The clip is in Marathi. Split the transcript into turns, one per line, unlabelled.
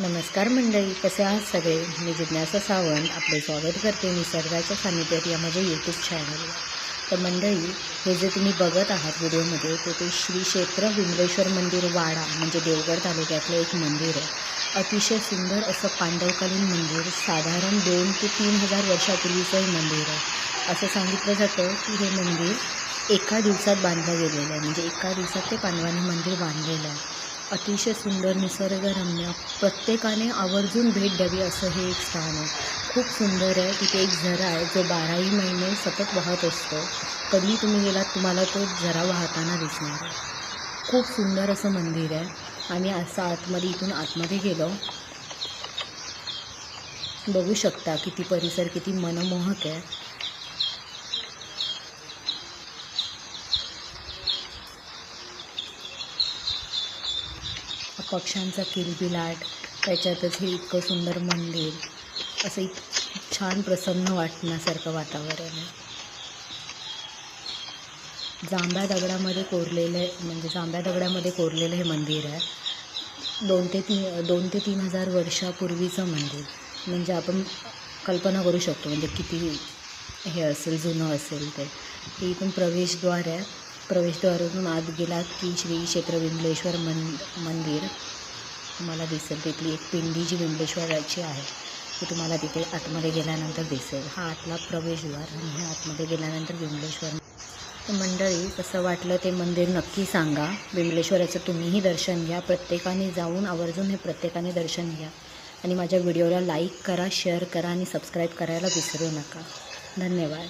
नमस्कार मंडळी कसे आहात सगळे? मी जिज्ञासा सावंत आपले स्वागत करते निसर्गाच्या सानिध्यात या माझ्या यूट्यूब चॅनलवर तर मंडळी हे जे तुम्ही बघत आहात व्हिडिओमध्ये ते ते श्री क्षेत्र विमलेश्वर मंदिर वाडा म्हणजे देवगड तालुक्यातलं एक मंदिर आहे. अतिशय सुंदर असं पांडवकालीन मंदिर साधारण दोन ते तीन हजार वर्षापूर्वीचं हे मंदिर आहे. असं सांगितलं जातं की हे मंदिर एका दिवसात बांधलं गेलेलं आहे. म्हणजे एका दिवसात ते पांडवांनी मंदिर बांधलेलं आहे. अतिशय सुंदर निसर्गरम्य प्रत्येकाने आवर्जून भेट द्यावी असं हे एक स्थान आहे. खूप सुंदर आहे. तिथे एक झरा आहे जो बाराही महिने सतत वाहत असतो. कधीही तुम्ही गेलात तुम्हाला तो झरा वाहताना दिसणार आहे. खूप सुंदर असं मंदिर आहे. आम्ही असं आतमध्ये इथून आतमध्ये गेलो बघू शकता किती परिसर किती मनमोहक आहे. पक्ष्यांचा किलबिलाट त्याच्यातच हे इतकं सुंदर मंदिर असं इत छान प्रसन्न वाटण्यासारखं वातावरण आहे. जांभ्या दगडामध्ये कोरलेलं आहे म्हणजे जांभ्या दगडामध्ये कोरलेलं हे मंदिर आहे. दोन ते तीन दोन ते तीन हजार वर्षापूर्वीचं मंदिर. म्हणजे आपण कल्पना करू शकतो म्हणजे किती हे असेल जुनं असेल ते. इथून प्रवेशद्वार आहे. प्रवेशद्वारातून आत गेलात की श्री क्षेत्र विमलेश्वर मन मंदिर. तुम्हाला दिसेल तिथली एक पिंडी जी विमलेश्वराची आहे. ती तुम्हाला तिथे आतमध्ये गेल्यानंतर दिसेल. हा आतला प्रवेशद्वार आणि ह्या आतमध्ये गेल्यानंतर विमलेश्वर मंडळी कसं वाटलं ते मंदिर नक्की सांगा. विमलेश्वराचं तुम्हीही दर्शन घ्या. प्रत्येकाने जाऊन आवर्जून हे प्रत्येकाने दर्शन घ्या. आणि माझ्या व्हिडिओला लाईक करा शेअर करा आणि सबस्क्राईब करायला विसरू नका. धन्यवाद.